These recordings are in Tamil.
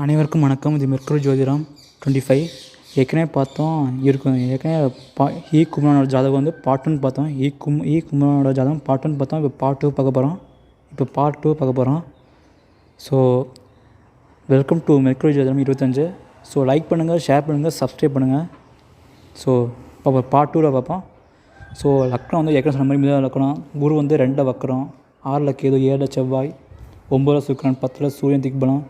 அனைவருக்கும் வணக்கம். இது மெர்க்குரி ஜோதிடம் டுவெண்ட்டி ஃபைவ் ஏற்கனவே பார்த்தோம் இருக்கும் ஏற்கனவே பா இ குமரனோட ஜாதகம் வந்து பார்ட் ஒன் பார்த்தோம். இ கும் இ குமரனோட ஜாதகம் பார்ட் ஒன் பார்த்தோம். இப்போ பார்ட் டூ பார்க்க போகிறோம் இப்போ பார்ட் டூ பார்க்க போகிறோம் ஸோ வெல்கம் டு மெர்க்குரி ஜோதிடம் இருபத்தஞ்சு. ஸோ லைக் பண்ணுங்கள் ஷேர் பண்ணுங்கள் சப்ஸ்கிரைப் பண்ணுங்கள் ஸோ பார்ப்போம் பார்ட் டூவில் பார்ப்போம். ஸோ லக்னம் வந்து ஏற்கனவே சொன்ன மாதிரி முதல் லக்னம். குரு வந்து ரெண்டை வக்கரம். ஆறில் கேது ஏழில் செவ்வாய். ஒம்பதில் சுக்கரன் பத்தில் சூரியன் திக்பலம்.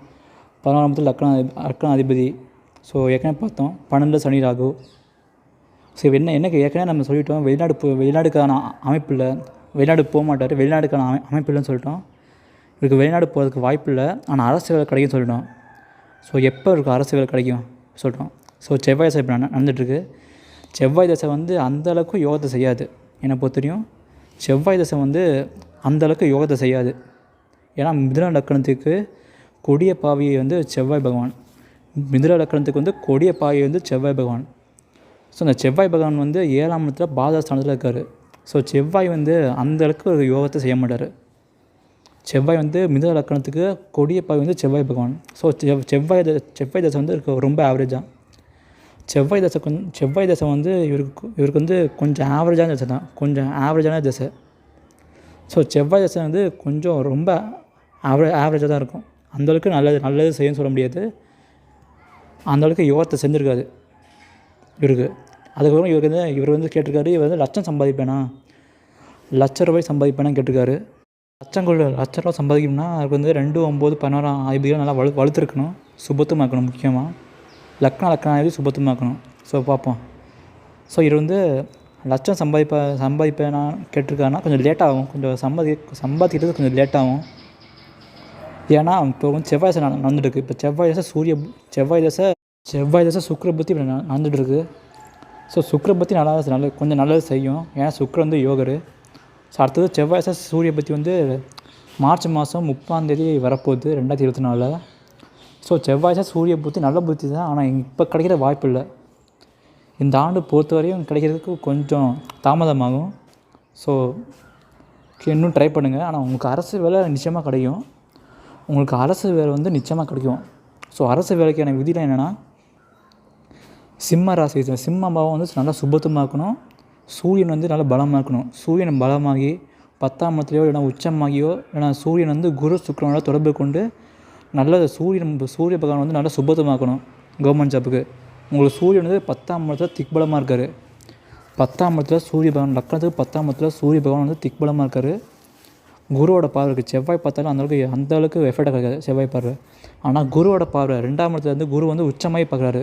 பதினாறாமத்தில் லக்ன லக்ன அதிபதி ஸோ ஏற்கனவே பார்த்தோம். பன்னெண்டில் சனி ராகு. ஸோ என்ன என்ன ஏற்கனவே நம்ம சொல்லிட்டோம். வெளிநாடு போ வெளிநாடுக்கான அமைப்பில் வெளிநாடு போக மாட்டார். வெளிநாடுக்கான அமை அமைப்பு இல்லைன்னு சொல்லிட்டோம். இவருக்கு வெளிநாடு போகிறதுக்கு வாய்ப்பு இல்லை. ஆனால் அரசு வேலை கிடைக்கும்னு சொல்லிட்டோம். ஸோ எப்போ இருக்கு அரசு வேலை கிடைக்கும்? சொல்லிட்டோம் ஸோ செவ்வாய் தசை இப்போ நட- நடந்துட்டுருக்கு. செவ்வாய் தசை வந்து அந்த அளவுக்கு யோகத்தை செய்யாது. என்னை பொறுத்த வரையும் செவ்வாய் தசை வந்து அந்த அளவுக்கு யோகத்தை செய்யாது. ஏன்னா மிதுன லக்கணத்துக்கு கொடிய பாவியை வந்து செவ்வாய் பகவான் மிதுர லக்கணத்துக்கு வந்து கொடிய பாவியை வந்து செவ்வாய் பகவான். ஸோ அந்த செவ்வாய் பகவான் வந்து ஏழாம் இடத்துல பாதஸ்தானத்தில் இருக்கார். ஸோ செவ்வாய் வந்து அந்த அளவுக்கு ஒரு யோகத்தை செய்ய மாட்டார். செவ்வாய் வந்து மிதுன லக்கணத்துக்கு கொடிய பாவி வந்து செவ்வாய் பகவான். ஸோ செவ் செவ்வாய் த- செவ்வாய் தசை வந்து இருக்கு ரொம்ப ஆவரேஜாக செவ்வாய் தசை கொஞ்சம் செவ்வாய் தசை வந்து இவருக்கு இவருக்கு வந்து கொஞ்சம் ஆவரேஜான தசை தான். கொஞ்சம் ஆவரேஜான தசை. ஸோ செவ்வாய் தசை வந்து கொஞ்சம் ரொம்ப ஆவரே ஆவரேஜாக தான் இருக்கும். அந்தளவுக்கு நல்லது நல்லது செய்யணும்னு சொல்ல முடியாது. அந்தளவுக்கு யோகத்தை செஞ்சுருக்காது இவருக்கு. அதுக்கப்புறம் இவருக்கு வந்து இவர் வந்து கேட்டிருக்காரு இவர் வந்து லட்சம் சம்பாதிப்பேனா? லட்ச ரூபாய் சம்பாதிப்பேனா கேட்டிருக்காரு. லட்சங்கள் லட்ச ரூபா சம்பாதிக்கணும்னா அதுக்கு வந்து ரெண்டு ஒம்பது பதினாறாம் ஆயுதிகள் நல்லா வலு வலுத்துருக்கணும். சுபத்துமாக்கணும் முக்கியமாக லக்னா லக்னாவே சுபத்துமாக்கணும் ஸோ பார்ப்போம். ஸோ இவர் வந்து லட்சம் சம்பாதிப்ப சம்பாதிப்பேனா கேட்டிருக்காருன்னா கொஞ்சம் லேட் ஆகும். கொஞ்சம் சம்பாதி சம்பாதிக்கிறது கொஞ்சம் லேட் ஆகும். ஏன்னா இப்போ வந்து செவ்வாய் தசை நடந்துட்டுருக்கு. இப்போ செவ்வாய் தசை சூரிய செவ்வாய் தசை செவ்வாய் தசை சுக்கிர புத்தி இப்போ நடந்துட்டுருக்கு. ஸோ சுக்கிர பற்றி நல்லா நல்ல கொஞ்சம் நல்லது செய்யும். ஏன்னா சுக்கிரன் வந்து யோகர். ஸோ அடுத்தது செவ்வாய் தசை சூரிய பற்றி வந்து மார்ச் மாதம் முப்பாந்தேதி வரப்போகுது ரெண்டாயிரத்தி இருபத்தி நாலில் ஸோ செவ்வாய் தசை சூரிய புத்தி நல்ல புத்தி தான். ஆனால் இப்போ கிடைக்கிற வாய்ப்பு இல்லை. இந்த ஆண்டு பொறுத்தவரையும் கிடைக்கிறதுக்கு கொஞ்சம் தாமதமாகும். ஸோ இன்னும் ட்ரை பண்ணுங்கள் ஆனால் உங்களுக்கு அரசு வேலை நிச்சயமாக கிடைக்கும். உங்களுக்கு அரசு வேலை வந்து நிச்சயமாக கிடைக்கும். ஸோ அரசு வேலைக்கான விதிலாம் என்னென்னா சிம்ம ராசி சிம்ம பாவம் வந்து நல்லா சுபத்துமாக்கணும் சூரியன் வந்து நல்லா பலமாக இருக்கணும். சூரியன் பலமாகி பத்தாம் இடத்துலையோ இல்லைனா உச்சமாகியோ இல்லைனா சூரியன் வந்து குரு சுக்கரனோட தொடர்பு கொண்டு நல்ல சூரியன் சூரிய பகவான் வந்து நல்லா சுபத்துமாக்கணும் கவர்மெண்ட் ஜாப்புக்கு உங்களுக்கு சூரியன் வந்து பத்தாம் இடத்துல திக்பலமாக இருக்கார். பத்தாம் இடத்துல சூரிய பகவான் லக்னத்துக்கு பத்தாம் இடத்துல சூரிய பகவான் வந்து திக்பலமாக இருக்கார். குருவோட பார்வை இருக்குது செவ்வாய் பார்த்தாலும் அந்த அளவுக்கு அந்த அளவுக்கு எஃபெக்டாக கிடைக்காது செவ்வாய் பார்வை. ஆனால் குருவோட பார்வை ரெண்டாம் இடத்துல வந்து குரு வந்து உச்சமாகி பார்க்குறாரு.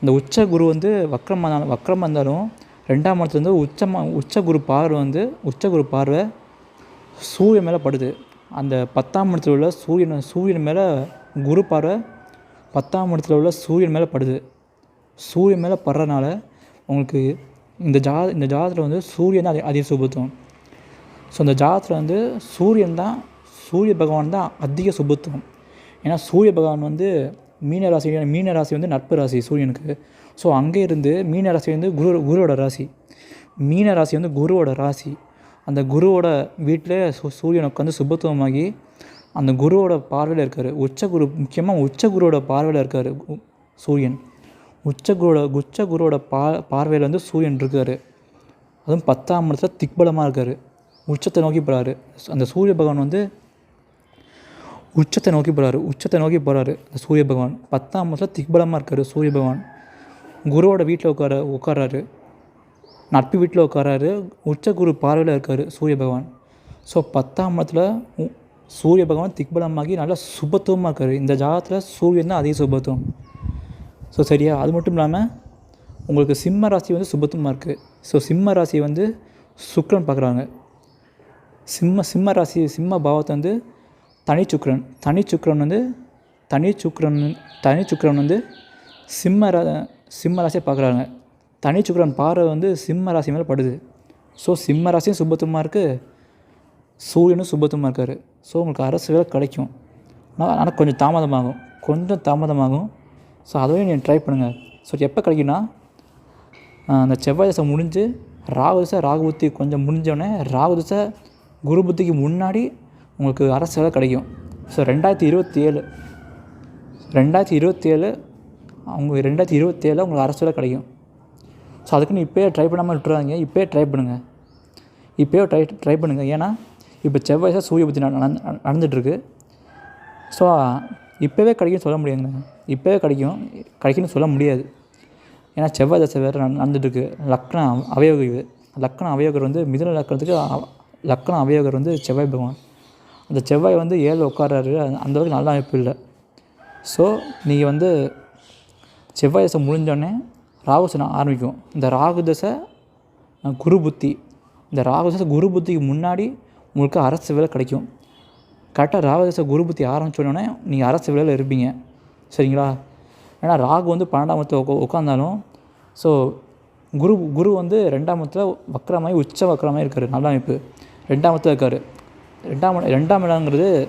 அந்த உச்ச குரு வந்து வக்ரம் வந்தாலும் வக்ரம் வந்தாலும் ரெண்டாம் இடத்துல வந்து உச்சமாக உச்ச குரு பார்வை வந்து உச்ச குரு பார்வை சூரியன் மேலே படுது. அந்த பத்தாம் இடத்துல உள்ள சூரியன் சூரியன் மேலே குரு பார்வை பத்தாம் இடத்துல உள்ள சூரியன் மேலே படுது. சூரியன் மேலே படுறதுனால உங்களுக்கு இந்த ஜா இந்த ஜாதத்தில் வந்து சூரியன் அதிக அதிக சுபத்துவம் ஸோ அந்த ஜாதகத்தில் வந்து சூரியன் தான் சூரிய பகவான் தான் அதிக சுபத்துவம். ஏன்னா சூரிய பகவான் வந்து மீன ராசி மீன ராசி வந்து நட்பு ராசி சூரியனுக்கு. ஸோ அங்கே இருந்து மீன ராசி வந்து குரு குருவோட ராசி. மீன ராசி வந்து குருவோட ராசி. அந்த குருவோட வீட்டில் சூ சூரியன் உட்காந்து சுபத்துவமாகி அந்த குருவோட பார்வையில் இருக்கார். உச்ச குரு முக்கியமாக உச்ச குருவோட பார்வையில் இருக்கார் சூரியன். உச்ச குருவோட உச்ச குருவோட பா பார்வையில் வந்து சூரியன் இருக்கார். அதுவும் பத்தாம் இடத்துல திக்பலமாக இருக்கார். உச்சத்தை நோக்கி போகிறாரு அந்த சூரிய பகவான் வந்து உச்சத்தை நோக்கி போகிறாரு உச்சத்தை நோக்கி போகிறாரு அந்த சூரிய பகவான் பத்தாம் மாதத்தில் திக்பலமாக இருக்கார். சூரிய பகவான் குருவோட வீட்டில் உட்கார உட்காராரு நட்பு வீட்டில் உட்காராரு உச்ச குரு பார்வையில் இருக்கார் சூரிய பகவான். ஸோ பத்தாம் மாதத்தில் உ- சூரிய பகவான் திக்பலமாகி நல்லா சுபத்துவமாக இருக்கார். இந்த ஜாதகத்தில் சூரியன் தான் அதிக சுபத்துவம். ஸோ சரியா? அது மட்டும் இல்லாமல் உங்களுக்கு சிம்ம ராசி வந்து சுபத்துவமாக இருக்குது ஸோ சிம்ம ராசி வந்து சுக்ரன் பார்க்குறாங்க. சிம்ம சிம்ம ராசி சிம்ம பாவத்தை வந்து தனி சுக்கிரன் தனி சுக்கிரன் வந்து தனி சுக்கிரன் தனி சுக்கரன் வந்து சிம்ம ரா சிம்ம ராசியை பார்க்குறாங்க. தனி சுக்கிரன் பார்வை வந்து சிம்ம ராசி மேலே படுது. ஸோ சிம்ம ராசியும் சுபத்துமாக இருக்குது சூரியனும் சுபத்துமாக இருக்கார். ஸோ உங்களுக்கு அரசு வேலை கிடைக்கும். ஆனால் ஆனால் கொஞ்சம் தாமதமாகும். கொஞ்சம் தாமதமாகும். ஸோ அதையும் நீங்கள் ட்ரை பண்ணுங்கள் ஸோ எப்போ கிடைக்குன்னா அந்த செவ்வாய் தசை முடிஞ்சு ராகு தசை ராகு கொஞ்சம் முடிஞ்சோடனே ராகு தசை குரு புத்திக்கு முன்னாடி உங்களுக்கு அரசு வேலை கிடைக்கும். ஸோ ரெண்டாயிரத்தி இருபத்தி ஏழு ரெண்டாயிரத்தி இருபத்தேழு அவங்க ரெண்டாயிரத்தி இருபத்தேழில் உங்களுக்கு அரசு வேலை கிடைக்கும். ஸோ அதுக்குன்னு இப்போயே ட்ரை பண்ணாமல் விட்டுறாங்க இப்போயே ட்ரை பண்ணுங்கள் இப்போயே ட்ரை ட்ரை பண்ணுங்கள் ஏன்னா இப்போ செவ்வாய் சூரிய புத்தி நடந்து நடந்துகிட்ருக்கு ஸோ இப்போவே கிடைக்கும்னு சொல்ல முடியாதுங்க. இப்போவே கிடைக்கும். கிடைக்கும்னு சொல்ல முடியாது. ஏன்னா செவ்வாய் தசை வேறு நடந்துகிட்ருக்கு லக்னம் அவயோகம் இது லக்ன அவயோகர் வந்து மிதுன லக்கணத்துக்கு லக்னம் அவயோகர் வந்து செவ்வாய் பகவான். அந்த செவ்வாய் வந்து ஏழு உட்காராரு அந்தளவுக்கு நல்ல அமைப்பு இல்லை. ஸோ நீங்கள் வந்து செவ்வாய் தசை முடிஞ்சோடனே ராகு தசை ஆரம்பிக்கும். இந்த ராகு தசை குரு புத்தி. இந்த ராகு தசை குரு புத்திக்கு முன்னாடி உங்களுக்கு அரசு வேலை கிடைக்கும். கரெக்டாக ராகு தசை குரு புத்தி ஆரம்பிச்சோடனே நீங்கள் அரசு வேலையில் இருப்பீங்க. சரிங்களா? ஏன்னா ராகு வந்து பன்னெண்டாம் இடத்துல உக்கா உட்காந்தாலும் ஸோ குரு குரு வந்து ரெண்டாம் இடத்துல வக்கரமாகி உச்ச வக்கரமாகி இருக்கார். நல்ல அமைப்பு. ரெண்டாம் இருக்கார். ரெண்டாம் ரெண்டாம் இடங்கிறது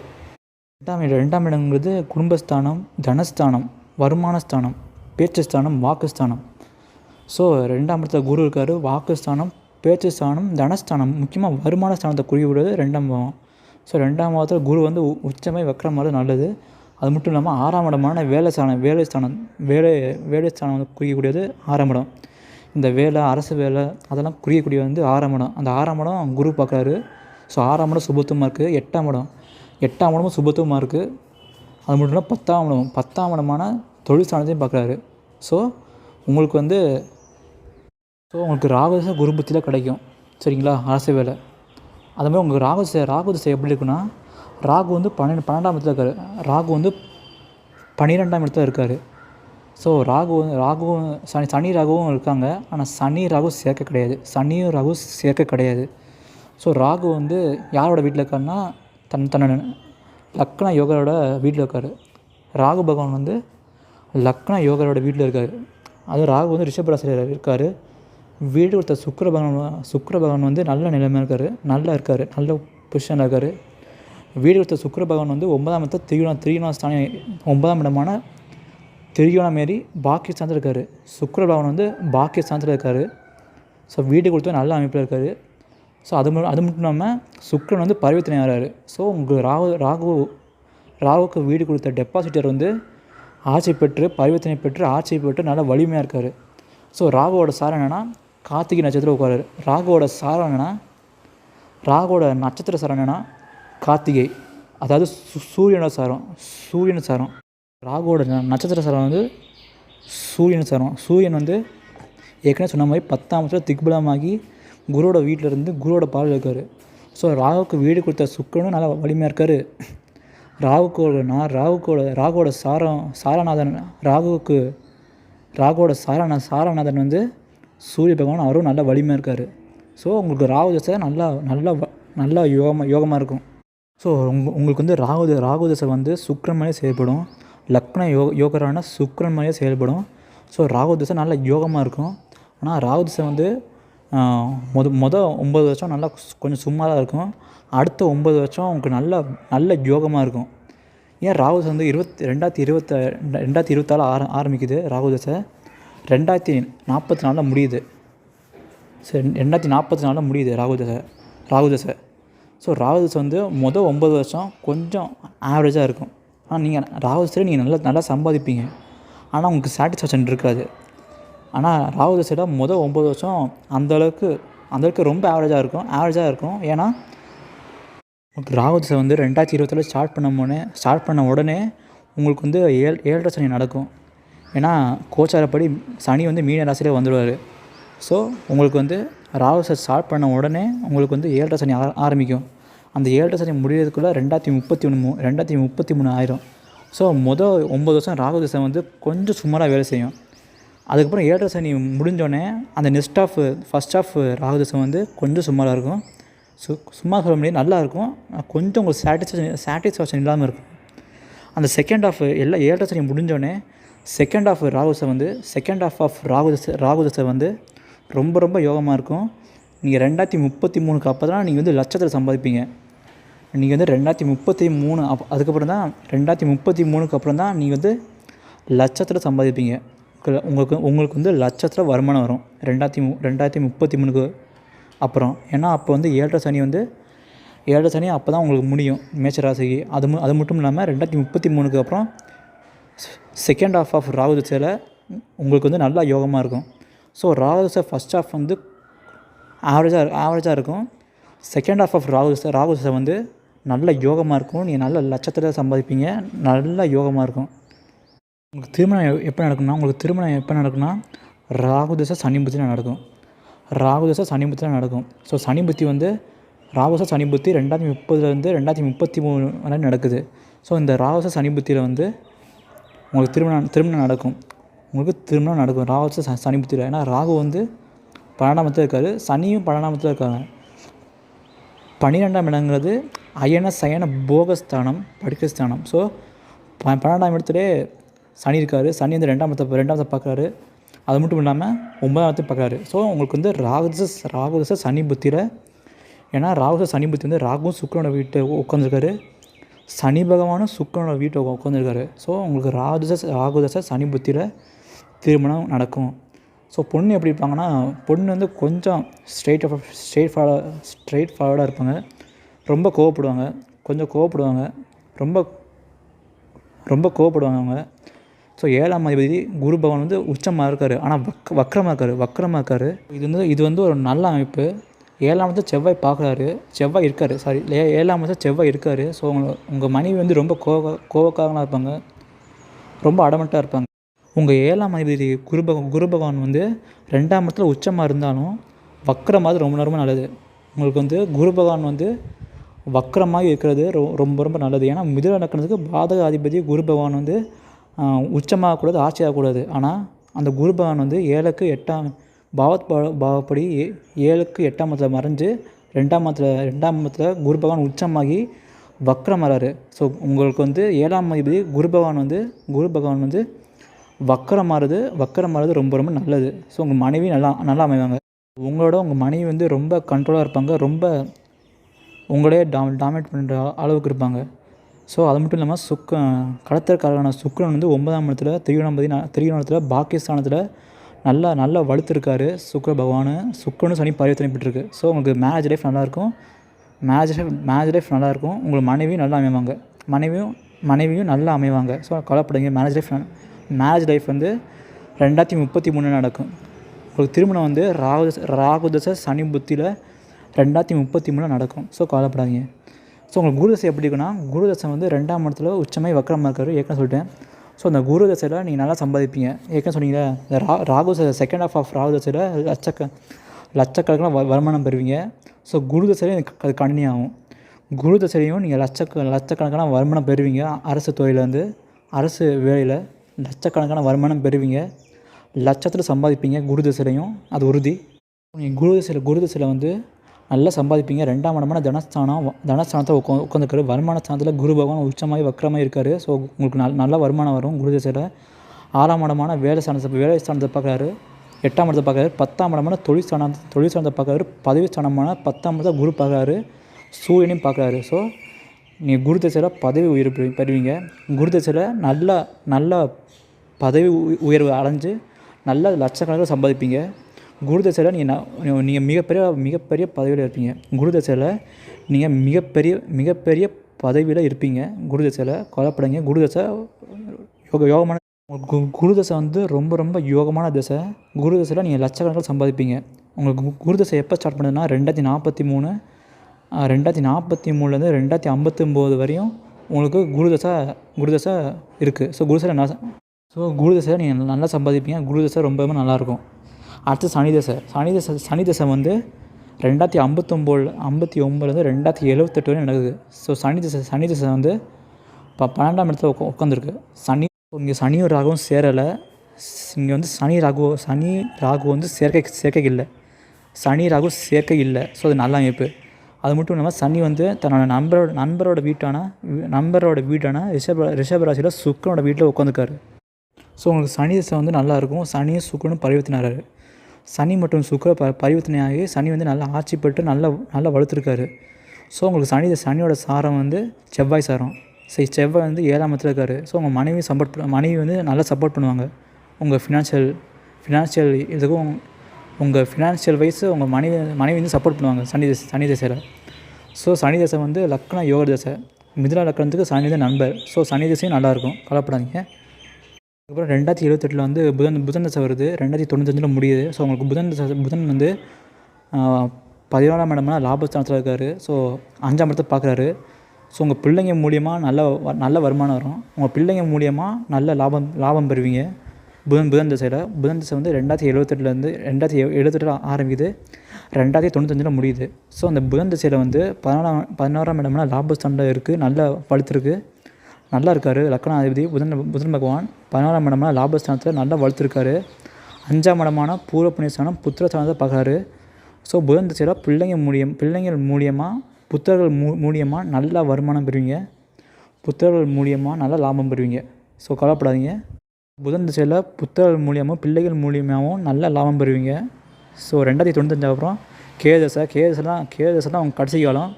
ரெண்டாம் இடம் ரெண்டாம் இடங்கிறது குடும்பஸ்தானம் தனஸ்தானம் வருமானஸ்தானம் பேச்சு ஸ்தானம் வாக்குஸ்தானம். ஸோ ரெண்டாம் இடத்துல குரு இருக்கார் வாக்குஸ்தானம் பேச்சு ஸ்தானம் தனஸ்தானம் முக்கியமாக வருமான ஸ்தானத்தை குறிப்பிடுவது ரெண்டாம் பாவம். ஸோ ரெண்டாம் பாவத்தில் குரு வந்து உ- வைக்கிற மாதிரி நல்லது. அது மட்டும் இல்லாமல் ஆறாம் இடமான வேலை ஸ்தானம் வேலை ஸ்தானம் வேலை வேலை ஸ்தானம் வந்து குறிக்கக்கூடியது ஆறாம் இடம். இந்த வேலை அரசு வேலை அதெல்லாம் குறியக்கூடிய வந்து ஆறாம் இடம். அந்த ஆறாம் இடம் குரு பார்க்குறாரு. ஸோ ஆறாம் இடம் சுபத்துவமாக இருக்குது எட்டாம் இடம். எட்டாம் இடமும் சுபத்துவமாக இருக்குது அது மட்டும் இல்லாமல் பத்தாம் இடம் பத்தாம் இடமான தொழில் பார்க்குறாரு. ஸோ உங்களுக்கு வந்து ஸோ உங்களுக்கு ராகுதசை குரு புத்தியில் கிடைக்கும். சரிங்களா? அரசு வேலை. அது மாதிரி உங்களுக்கு ராகுதசை ராகுதசை எப்படி இருக்குன்னா ராகு வந்து பன்னெண்டு பன்னெண்டாம் இடத்துல இருக்கார். ராகு வந்து பன்னிரெண்டாம் இடத்துல இருக்கார். ஸோ ராகு வந்து ராகுவும் சனி சனி ராகுவும் இருக்காங்க. ஆனால் சனி ராகு சேர்க்க கிடையாது. சனியும் ராகு சேர்க்க கிடையாது. ஸோ ராகு வந்து யாரோட வீட்டில் இருக்காருன்னா தன் தன்னோட லக்ன யோகரோட வீட்டில் இருக்கார். ராகு பகவான் வந்து லக்ன யோகரோட வீட்டில் இருக்கார். அதுவும் ராகு வந்து ரிஷபராசிரியர் இருக்கார். வீடு கொடுத்த சுக்கர பகவான் சுக்கர பகவான் வந்து நல்ல நிலைமையாக இருக்கார். நல்லா இருக்கார். நல்ல பொசிஷனில் இருக்கார். வீடு கொடுத்த சுக்கர பகவான் வந்து ஒன்பதாம் இடத்த திரியுணா திரியோண ஸ்தானம் ஒன்பதாம் இடமான திரியோணம் மாரி பாக்கியஸ்தானத்தில் இருக்கார். சுக்கர பகவான் வந்து பாக்கியஸ்தானத்தில் இருக்கார். ஸோ வீடு கொடுத்த நல்ல அமைப்பில் இருக்கார். ஸோ அது மட்டும் அது மட்டும் இல்லாமல் சுக்கரன் வந்து பரிவர்த்தனை ஆகிறாரு. ஸோ உங்களுக்கு ராகு ராகு ராகுக்கு வீடு கொடுத்த டெபாசிட்டர் வந்து ஆட்சி பெற்று பரிவர்த்தனை பெற்று ஆட்சி பெற்று நல்ல வலிமையாக இருக்கார். ஸோ ராகுவோட சாரம் என்னென்னா கார்த்திகை நட்சத்திரம் உட்காரு ராகுவோட சாரம் என்னென்னா ராகுவோட நட்சத்திர சாரம் என்னென்னா கார்த்திகை. அதாவது சு- சூரியனோட சாரம். சூரியன் சாரம். ராகுவோட நட்சத்திர சரணம் வந்து சூரியன் சரம். சூரியன் வந்து ஏற்கனவே சொன்ன மாதிரி பத்தாம் வருஷம் திக்பலமாகி குருவோட வீட்டில் இருந்து குருவோட பால் இருக்கார். ஸோ ராகுக்கு வீடு கொடுத்த சுக்கரனும் நல்லா வலிமையாக இருக்கார். ராகுக்கோட நான் ராகுக்கோட ராகுவோட சாரம் சாரநாதன் ராகுவுக்கு ராகுவோட சாரண சாரநாதன் வந்து சூரிய பகவான் அவரும் நல்ல வலிமையாக இருக்கார். ஸோ உங்களுக்கு ராகு தசை நல்லா நல்லா வ- நல்லா யோகமாக யோகமாக இருக்கும். ஸோ உங்க உங்களுக்கு வந்து ராகு ராகு தசை வந்து சுக்கிரன் செயல்படும். லக்ன யோ யோகரான சுக்கரன் மாதிரியே செயல்படும். ஸோ ராகு திசை நல்ல யோகமாக இருக்கும். ஆனால் ராகு திசை வந்து மொத மொத ஒம்பது வருஷம் நல்லா கொஞ்சம் சும்மா தான் இருக்கும். அடுத்த ஒம்பது வருஷம் உங்களுக்கு நல்ல நல்ல யோகமாக இருக்கும். ஏன் ராகு தசை வந்து இருபத்தி ரெண்டாயிரத்தி இருபத்த ரெண்டாயிரத்தி இருபத்தாறு ஆர ஆரம்பிக்குது ராகு தசை. ரெண்டாயிரத்தி நாற்பத்தி நாலில் முடியுது. சரி ரெண்டாயிரத்தி நாற்பத்தி நாலில் முடியுது ராகு தசை ராகு தசை. ஸோ ராகு தசை வந்து மொதல் ஒம்பது வருஷம் கொஞ்சம் ஆவரேஜாக இருக்கும். ஆனால் நீங்கள் ராகு நீங்கள் நல்லா நல்லா சம்பாதிப்பீங்க. ஆனால் உங்களுக்கு சாட்டிஸ்ஃபேக்ஷன் இருக்காது. ஆனால் ராகு தசையில் மொதல் ஒம்பது வருஷம் அந்தளவுக்கு அந்தளவுக்கு ரொம்ப ஆவரேஜாக இருக்கும் ஆவரேஜாக இருக்கும். ஏன்னா உங்களுக்கு ராகு வந்து ரெண்டாயிரத்தி இருபத்தில் ஸ்டார்ட் பண்ண உடனே ஸ்டார்ட் பண்ண உடனே உங்களுக்கு வந்து ஏழ் ஏழரை சனி நடக்கும். ஏன்னா கோச்சாரப்படி சனி வந்து மீன ராசியிலே வந்துடுவார். ஸோ உங்களுக்கு வந்து ராகு சார் ஸ்டார்ட் பண்ண உடனே உங்களுக்கு வந்து ஏழரை சனி ஆர- ஆரம்பிக்கும். அந்த ஏழரை சனி முடியறதுக்குள்ளே ரெண்டாயிரத்தி முப்பத்தி ஒன்று மூ ரெண்டாயிரத்தி முப்பத்தி மூணு ஆயிரம். ஸோ மொதல் ஒம்பது வருஷம் ராகு திசை வந்து கொஞ்சம் சுமாராக வேலை செய்யும். அதுக்கப்புறம் ஏழரை சனி முடிஞ்சோடனே அந்த next half first half Rahu திசை வந்து கொஞ்சம் சுமாராக இருக்கும். சு சும்மா சொல்ல முடியாது நல்லா இருக்கும். கொஞ்சம் உங்களுக்கு சாட்டிஸ்ஃபேக்ஷன் சாட்டிஸ்ஃபேக்ஷன் இல்லாமல் இருக்கும். அந்த செகண்ட் ஆஃப் எல்லா ஏழரை சனி முடிஞ்சோடனே செகண்ட் ஆஃப் ராகுதசை வந்து செகண்ட் ஆஃப் ஆஃப் ராகுதசை ராகுதசை வந்து ரொம்ப ரொம்ப யோகமாக இருக்கும். நீங்கள் ரெண்டாயிரத்தி முப்பத்தி மூணுக்கு அப்போ தான் நீங்கள் வந்து லட்சத்தில் சம்பாதிப்பீங்க. நீங்கள் வந்து ரெண்டாயிரத்தி முப்பத்தி மூணு அப் அதுக்கப்புறம் தான் ரெண்டாயிரத்தி முப்பத்தி மூணுக்கு அப்புறம் தான் நீங்கள் வந்து லட்சத்தில் சம்பாதிப்பீங்க. உங்களுக்கு- உங்களுக்கு வந்து லட்சத்தில் வருமானம் வரும். ரெண்டாயிரத்தி மு ரெண்டாயிரத்தி முப்பத்தி மூணுக்கு அப்புறம். ஏன்னா அப்போ வந்து ஏழரை சனி வந்து ஏழரை சனி அப்போ தான் உங்களுக்கு முடியும் மேச்சராசிக்கு அது அது மட்டும் இல்லாமல் ரெண்டாயிரத்தி முப்பத்தி மூணுக்கு அப்புறம் செகண்ட் ஹாஃப் ஆஃப் ராகு திசையில் உங்களுக்கு வந்து நல்லா யோகமாக இருக்கும். ஸோ ராகு திசை ஃபஸ்ட் ஹாஃப் வந்து ஆவரேஜாக ஆவரேஜாக இருக்கும். செகண்ட் ஹாஃப் ஆஃப் ராகு திசை ராகு திசை வந்து நல்ல யோகமாக இருக்கும். நீங்கள் நல்ல லட்சத்தில் சம்பாதிப்பீங்க. நல்ல யோகமாக இருக்கும். உங்களுக்கு திருமணம் எப்போ நடக்கும்னா உங்களுக்கு திருமணம் எப்போ நடக்கும்னா ராகு தசை சனி புத்தியில் நடக்கும். ராகு தசை சனி புத்தியில் நடக்கும். ஸோ சனி புத்தி வந்து ராகுச திசை சனி புத்தி ரெண்டாயிரத்தி முப்பதுலேருந்து ரெண்டாயிரத்தி முப்பத்தி மூணு வரை நடக்குது. ஸோ இந்த ராகுச திசை சனி புத்தியில் வந்து உங்களுக்கு திருமணம் திருமணம் நடக்கும். உங்களுக்கு திருமணம் நடக்கும். ராகுச திசை சனி புத்தியில். ஏன்னா ராகு வந்து பன்னெண்டாமத்தில் இருக்காரு. சனியும் பன்னெண்டாமத்தில் இருக்காங்க. பன்னிரெண்டாம் இடங்கிறது அயன சயன போகஸ்தானம் படுக்கை ஸ்தானம். ஸோ ப பன்னெண்டாம் இடத்துலே சனி இருக்கார். சனி வந்து ரெண்டாம் இடத்தை ரெண்டாவது பார்க்குறாரு. அது மட்டும் இல்லாமல் ஒன்பதாம் இடத்தை பார்க்குறாரு. ஸோ உங்களுக்கு வந்து ராகுச ராகுச சனி புத்தியில் ஏன்னா ராகுச சனி புத்தி வந்து ராகுவும் சுக்கரனோட வீட்டை உட்காந்துருக்காரு சனி பகவானும் சுக்கரனோட வீட்டை உட்காந்துருக்காரு ஸோ உங்களுக்கு ராகுச ராகுதச சனி புத்தியில் திருமணம் நடக்கும். ஸோ பொண்ணு எப்படி இருப்பாங்கன்னா பொண்ணு வந்து கொஞ்சம் ஸ்ட்ரெயிட் ஸ்ட்ரெயிட் ஃபார்வர்டாக ஸ்ட்ரெயிட் ஃபார்வர்டாக இருப்பாங்க. ரொம்ப கோவப்படுவாங்க. கொஞ்சம் கோவப்படுவாங்க. ரொம்ப ரொம்ப கோவப்படுவாங்க அவங்க. ஸோ ஏழாம் அதிபதி குரு பகவான் வந்து உச்சமாக இருக்கார். ஆனால் வக் வக்கரமாக இருக்கார். வக்கரமாக இருக்கார். இது வந்து இது வந்து ஒரு நல்ல அமைப்பு. ஏழாம் இடத்துல செவ்வாய் பார்க்குறாரு. செவ்வாய் இருக்கார். சாரி ஏழாம் இடத்துல செவ்வாய் இருக்கார். ஸோ உங்களை உங்கள் மனைவி வந்து ரொம்ப கோவ கோவக்காரங்களாக இருப்பாங்க. ரொம்ப அடமட்டாக இருப்பாங்க. உங்கள் ஏழாம் அதிபதி குரு குருபகவான் குரு பகவான் வந்து ரெண்டாம் இடத்துல உச்சமாக இருந்தாலும் வக்கரமாவது ரொம்ப ரொம்ப நல்லது. உங்களுக்கு வந்து குரு பகவான் வந்து வக்கரமாக இருக்கிறது ரொ ரொம்ப ரொம்ப நல்லது. ஏன்னா மிதுன நடக்கிறதுக்கு பாதக அதிபதி குரு பகவான் வந்து உச்சமாகக்கூடாது ஆட்சியாகக்கூடாது. ஆனால் அந்த குரு பகவான் வந்து ஏழுக்கு எட்டாம் பாவத் பா- பாவப்படி ஏ- ஏழுக்கு எட்டாம் இடத்துல மறைஞ்சு ரெண்டாம் இடத்துல ரெண்டாம் இடத்துல குரு பகவான் உச்சமாகி வக்ரம் வராரு ஸோ உங்களுக்கு வந்து ஏழாம் அதிபதி குரு பகவான் வந்து குரு பகவான் வந்து வக்கரம் மாறுது வக்கரம் மாறுது ரொம்ப ரொம்ப நல்லது. ஸோ உங்கள் மனைவி நல்லா நல்லா அமைவாங்க. உங்களோட உங்கள் மனைவி வந்து ரொம்ப கண்ட்ரோலாக இருப்பாங்க. ரொம்ப உங்களே டா டாமினேட் பண்ணுற அளவுக்கு இருப்பாங்க. ஸோ அது மட்டும் இல்லாமல் சுக்க கடத்தற்காரரான சுக்ரன் வந்து ஒன்பதாம் இடத்துல திரிகோணபதி திரிகோணத்தில் பாக்கியஸ்தானத்தில் நல்லா நல்லா வலுத்திருக்காரு. சுக்கிர பகவான் சுக்கரனும் சனி பரிவர்த்தனை பெற்றிருக்கு. ஸோ உங்களுக்கு மேரேஜ் லைஃப் நல்லாயிருக்கும் மேரேஜ் லைஃப் மேரேஜ் லைஃப் நல்லாயிருக்கும் உங்கள் மனைவியும் நல்லா அமைவாங்க. மனைவியும் மனைவியும் நல்லா அமைவாங்க. ஸோ கவலைப்படுங்க மேரேஜ் லைஃப் மேரேஜ் லைஃப் வந்து ரெண்டாயிரத்தி முப்பத்தி மூணு நடக்கும். உங்களுக்கு திருமணம் வந்து ராகு ராகுதசை சனி புத்தியில் ரெண்டாயிரத்தி முப்பத்தி மூணில் நடக்கும். ஸோ கவலைப்படாதீங்க. ஸோ உங்களுக்கு குருதசை எப்படி இருக்குன்னா குருதசை வந்து ரெண்டாம் இடத்துல உச்சமாய் வக்கரமாக இருக்காரு ஏற்கனவே சொல்லிட்டேன். ஸோ அந்த குருதசையில் நீங்கள் நல்லா சம்பாதிப்பீங்க. ஏற்கனவே சொன்னீங்களே இந்த ரா Rahu second half half Rahu தசையில் லட்சக்க லட்சக்கணக்கில் வ வருமானம் பெறுவீங்க. ஸோ குருதசையிலும் அது கண்டினியூ ஆகும். குருதசையிலையும் நீங்கள் லட்சக்க லட்சக்கணக்கான வருமானம் பெறுவீங்க. அரசு தொழிலேருந்து அரசு வேலையில். லட்சக்கணக்கான வருமானம் பெறுவீங்க. லட்சத்தில் சம்பாதிப்பீங்க குரு திசையிலையும். அது உறுதி. நீங்கள் குரு திசையில் குரு திசையில் வந்து நல்லா சம்பாதிப்பீங்க. ரெண்டாம் இடமான தனஸ்தானம் தனஸ்தானத்தை உட்கா உட்காந்துருக்காரு வருமான ஸ்தானத்தில் குரு பகவான் உச்சமாகி வக்கரமாக இருக்கார். ஸோ உங்களுக்கு நல் நல்ல வருமானம் வரும் குரு தசையில். ஆறாம் இடமான வேலை ஸ்தானத்தை வேலை ஸ்தானத்தை பார்க்குறாரு. எட்டாம் இடத்தை பார்க்குறாரு. பத்தாம் இடமான தொழில் ஸ்தானம் தொழில் ஸ்தானத்தை பார்க்குறாரு. பதவி ஸ்தானமான பத்தாம் இடத்தை குரு பார்க்குறாரு. சூரியனையும் பார்க்குறாரு. ஸோ நீங்கள் குரு தசையில் பதவி உயிர் பெறுவீங்க. குரு தசையில் நல்ல நல்ல பதவி உயர்வு அடைஞ்சு நல்ல லட்சக்கணக்கில் சம்பாதிப்பீங்க. குரு தசையில் நீங்கள் நீங்கள் மிகப்பெரிய மிகப்பெரிய பதவியில் இருப்பீங்க. குரு தசையில் நீங்கள் மிகப்பெரிய மிகப்பெரிய பதவியில் இருப்பீங்க. குரு தசையில் கொலைப்படைங்க குரு தசை யோக யோகமான கு- குரு தசை வந்து ரொம்ப ரொம்ப யோகமான தசை. குரு தசையில் நீங்கள் லட்சக்கணக்கில் சம்பாதிப்பீங்க. உங்களுக்கு கு- குரு தசை எப்போ ஸ்டார்ட் பண்ணுதுன்னா ரெண்டாயிரத்தி நாற்பத்தி மூணு ரெண்டாயிரத்தி நாற்பத்தி மூணுலேருந்து ரெண்டாயிரத்தி ஐம்பத்தொம்போது வரையும் உங்களுக்கு குரு தசை குரு தசை இருக்குது ஸோ குரு தசை ஸோ குரு தசை நீங்கள் நல்லா சம்பாதிப்பீங்க. குரு தசை ரொம்பவே நல்லாயிருக்கும். அடுத்து சனி தசை சனி தசை சனி தசை வந்து ரெண்டாயிரத்தி ஐம்பத்தொம்போது ஐம்பத்தி ஒம்பதுலேருந்து ரெண்டாயிரத்தி எழுபத்தெட்டு வரையும் நடக்குது. ஸோ சனி தசை சனி தசை வந்து இப்போ பன்னெண்டாம் இடத்துல உட்கா உட்காந்துருக்கு சனி இங்கே சனியும் ராகுவும் சேரலை. இங்கே வந்து சனி ராகு சனி ராகு வந்து சேர்க்கை சேர்க்கை இல்லை. சனி ராகு சேர்க்கை இல்லை. ஸோ அது நல்ல அமைப்பு. அது மட்டும் இல்லாமல் சனி வந்து தன்னோட நண்பரோட நண்பரோட வீட்டான நண்பரோட வீட்டான ரிஷப ரிஷபராசியில் சுக்கனோட வீட்டில் உட்காந்துருக்காரு ஸோ உங்களுக்கு சனி திசை வந்து நல்லாயிருக்கும் சனியும் சுக்கரனும் பரிவர்த்தனாரு சனி மற்றும் சுக்கர ப பரிவர்த்தனை ஆகி சனி வந்து நல்லா ஆட்சி பெற்று நல்லா நல்லா வளர்த்துருக்காரு ஸோ உங்களுக்கு சனி சனியோட சாரம் வந்து செவ்வாய் சாரம். சரி செவ்வாய் வந்து ஏழாம் இடத்துல இருக்காரு. ஸோ உங்கள் மனைவி சப்போர்ட் பண்ண மனைவி வந்து நல்லா சப்போர்ட் பண்ணுவாங்க. உங்கள் ஃபினான்ஷியல் ஃபினான்ஷியல் இதுக்கும் உங்கள் ஃபினான்ஷியல் வைஸ் உங்கள் மனைவி மனைவி வந்து சப்போர்ட் பண்ணுவாங்க சனி தசை சனி திசையில். ஸோ சனி தசை வந்து லக்னா யோக தசை. மிதுனா லக்னத்துக்கு சனி தான் நண்பர். ஸோ சனி தசையும் நல்லாயிருக்கும் கவலைப்படாதீங்க. அதுக்கப்புறம் ரெண்டாயிரத்தி இருபத்தெட்டில் வந்து புதன் புதன் தசை வருது. ரெண்டாயிரத்தி தொண்ணூத்தஞ்சில் முடியுது. ஸோ உங்களுக்கு புதன் தசை புதன் வந்து பதினோராம் இடம்னா லாபஸ்தானத்தில் இருக்கார். ஸோ அஞ்சாம் இடத்தை பார்க்குறாரு ஸோ உங்கள் பிள்ளைங்க மூலியமாக நல்ல வ- நல்ல வருமானம் வரும். உங்கள் பிள்ளைங்க மூலியமாக நல்ல லாபம் லாபம் பெறுவீங்க. புதன் புதன் திசையில். புதன் திசை வந்து ரெண்டாயிரத்தி எழுபத்தெட்டுலேருந்து ரெண்டாயிரத்தி எ- எழுபத்தெட்டில் ஆரம்பிக்குது. ரெண்டாயிரத்தி தொண்ணூத்தஞ்சில் முடியுது. ஸோ அந்த புதன் திசையில் வந்து பதினோராம் பதினோராம் இடம்னா லாபஸ்தானில் இருக்குது நல்ல வலுத்துருக்கு நல்லா இருக்கார் லக்னாதிபதி புதன் புதன் பகவான் பதினாறாம் மடமான லாபஸ்தானத்தில் நல்லா வளர்த்துருக்காரு. அஞ்சாம் இடமான பூர்வ புண்ணியஸ்தானம் புத்திரஸ்தானத்தை பார்க்குறாரு. ஸோ புதன் திசையில் பிள்ளைங்க மூலியம் பிள்ளைங்கள் மூலியமாக புத்தர்கள் மூ மூலியமாக நல்லா வருமானம் பெறுவீங்க. புத்தர்கள் மூலியமாக நல்லா லாபம் பெறுவீங்க. ஸோ கவலைப்படாதீங்க. புதன் திசையில் புத்தர்கள் மூலியமாக பிள்ளைகள் மூலியமாகவும் நல்ல லாபம் பெறுவீங்க. ஸோ ரெண்டாயிரத்தி தொண்ணூத்தஞ்சு அப்புறம் கேதசை கேதசெல்லாம் கேதசெல்லாம் அவங்க கடைசி காலம்.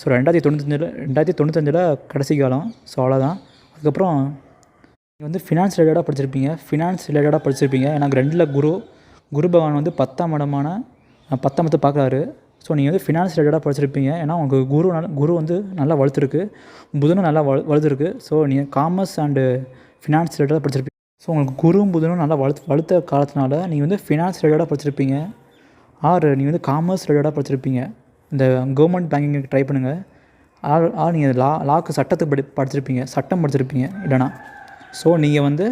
ஸோ ரெண்டாயிரத்தி தொண்ணூத்தஞ்சில் ரெண்டாயிரத்தி தொண்ணூத்தஞ்சில் கடைசி காலம். ஸோ அவ்வளோதான். அதுக்கப்புறம் நீங்கள் வந்து ஃபினான்ஸ் ரிலேட்டடாக படிச்சிருப்பீங்க. ஃபினான்ஸ் ரிலேட்டடாக படிச்சிருப்பீங்க. எனக்கு ரெண்டில் குரு குரு பகவான் வந்து பத்தாம் இடமான பத்தாம் இடத்தை பார்க்குறாரு. ஸோ நீங்கள் வந்து ஃபினான்ஸ் ரிலேட்டடாக படிச்சிருப்பீங்க. ஏன்னா உங்களுக்கு குரு நல்ல குரு வந்து நல்லா வளர்த்துருக்கு. புதனும் நல்லா வள வளர்த்துருக்கு. ஸோ நீங்கள் காமர்ஸ் அண்டு ஃபினான்ஸ் ரிலேட்டடாக படிச்சிருப்பீங்க. ஸோ உங்களுக்கு குருவும் புதனும் நல்லா வளர்த்து வளர்த்த காலத்தினால நீங்கள் வந்து ஃபினான்ஸ் ரிலேட்டடாக படிச்சிருப்பீங்க. ஆர் நீங்கள் வந்து காமர்ஸ் ரிலேட்டடாக படிச்சிருப்பீங்க. இந்த கவர்மெண்ட் பேங்கிங் ட்ரை பண்ணுங்கள் ஆ ஆ நீங்கள் லா லாக்கு சட்டத்துக்கு படி படிச்சிருப்பீங்க சட்டம் படிச்சிருப்பீங்க இல்லைனா ஸோ நீங்கள் வந்து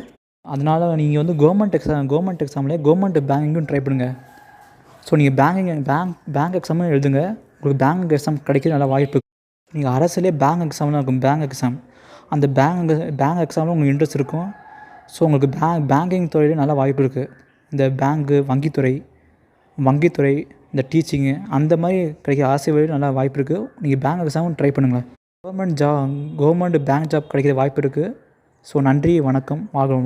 அதனால் நீங்கள் வந்து கவர்மெண்ட் எக்ஸாம் கவர்மெண்ட் எக்ஸாம்லேயே கவர்மெண்ட் பேங்கிங்கும் ட்ரை பண்ணுங்கள் ஸோ நீங்கள் பேங்கிங் பேங்க் பேங்க் எக்ஸாமும் எழுதுங்க. உங்களுக்கு பேங்க் எக்ஸாம் கிடைக்க நல்ல வாய்ப்பு. நீங்கள் அரசுலேயே பேங்க் எக்ஸாம்லாம் இருக்கும் பேங்க் எக்ஸாம் அந்த பேங்க் பேங்க் எக்ஸாமில் உங்களுக்கு இன்ட்ரெஸ்ட் இருக்கும். ஸோ உங்களுக்கு பேங்க் பேங்கிங் துறையிலே நல்ல வாய்ப்பு இருக்குது இந்த பேங்க்கு வங்கித்துறை வங்கித்துறை இந்த டீச்சிங்கு அந்த மாதிரி கிடைக்க ஆசை வழி நல்லா வாய்ப்பு இருக்குது நீங்கள் பேங்க் எக்ஸாமும் ட்ரை பண்ணுங்களேன் கவர்மெண்ட் ஜா கவர்மெண்ட் பேங்க் ஜாப் கிடைக்கிற வாய்ப்பு இருக்குது ஸோ நன்றி வணக்கம் வாழ்க